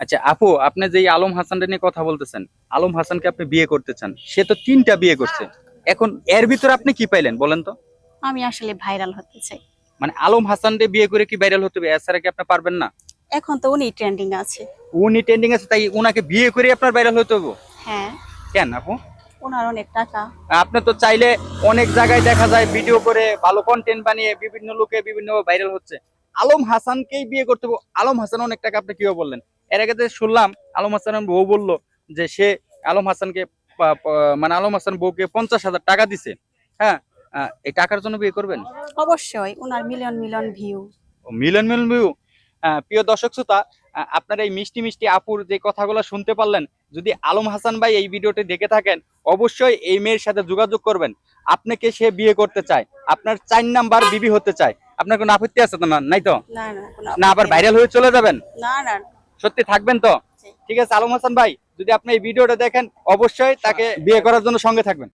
আচ্ছা আপু আপনি যে আলম হাসানটা নিয়ে কথা বলতেছেন আলম হাসানকে আপনি বিয়ে করতে চান সে তো তিনটা বিয়ে করছে। এখন এর ভিতরে আপনি কি পাইলেন বলেন তো? আমি আসলে ভাইরাল হতে চাই। মানে আলম হাসানকে বিয়ে করে কি ভাইরাল হতে হবে এছাড়া কি আপনি পারবেন না? এখন তো উনি ট্রেন্ডিং আছে। উনি ট্রেন্ডিং আছে তাই উনাকে বিয়ে করে আপনার ভাইরাল হতে হবে? হ্যাঁ। কেন আপু? ওনার অনেক টাকা। আপনি তো চাইলে অনেক জায়গায় দেখা যায় ভিডিও করে ভালো কন্টেন্ট বানিয়ে বিভিন্ন লোকে বিভিন্ন ভাইরাল হচ্ছে। আলম হাসানকেই বিয়ে করতে আলম হাসান অনেক টাকা আপনি কীভাবে বললেন? এর আগে শুনলাম আলম হাসানের বউ বলল যে সে আলম হাসানকে মানে আলম হাসান বউকে পঞ্চাশ হাজার টাকা দিছে। হ্যাঁ এই টাকার জন্য বিয়ে করবেন? অবশ্যই ওনার মিলিয়ন মিলিয়ন ভিউ। মিলন মিলন ভিউ। প্রিয় দর্শক শ্রোতা আপনারা এই মিষ্টি মিষ্টি আপুর যে কথাগুলো শুনতে পারলেন যদি আলম হাসান ভাই এই ভিডিওটি দেখে থাকেন অবশ্যই এই মেয়ের সাথে যোগাযোগ করবেন। আপনাকে সে বিয়ে করতে চায়। আপনার চার নাম্বার বিবি হতে চায়। আপনার কোনো আপত্তি আছে তো না? নাই তো? না না কোনো না আবার ভাইরাল হয়ে চলে যাবেন? না না। সত্যি থাকবেন তো? ঠিক আছে আলম হাসান ভাই যদি আপনি এই ভিডিওটা দেখেন অবশ্যই তাকে বিয়ে করার জন্য সঙ্গে থাকবেন।